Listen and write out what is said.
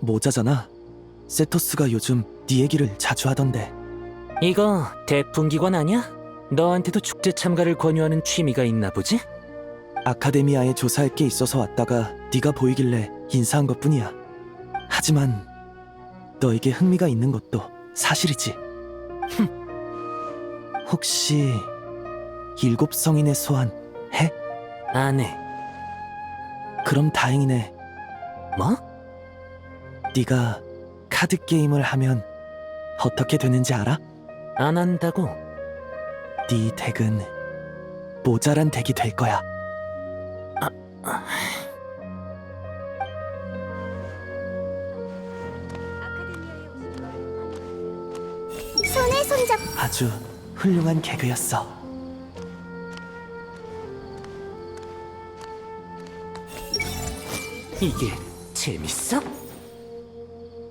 모자잖아. 세토스가 요즘 네 얘기를 자주 하던데. 이거 대풍기관 아니야? 너한테도 축제 참가를 권유하는 취미가 있나 보지? 아카데미아에 조사할 게 있어서 왔다가 네가 보이길래 인사한 것뿐이야. 하지만 너에게 흥미가 있는 것도 사실이지. 혹시 일곱 성인의 소환 해? 안 해. 그럼 다행이네. 뭐? 네가 카드 게임을 하면 어떻게 되는지 알아? 안 한다고? 네 덱은 모자란 덱이 될 거야. 손에 손잡 아주 훌륭한 개그였어. 이게 재밌어?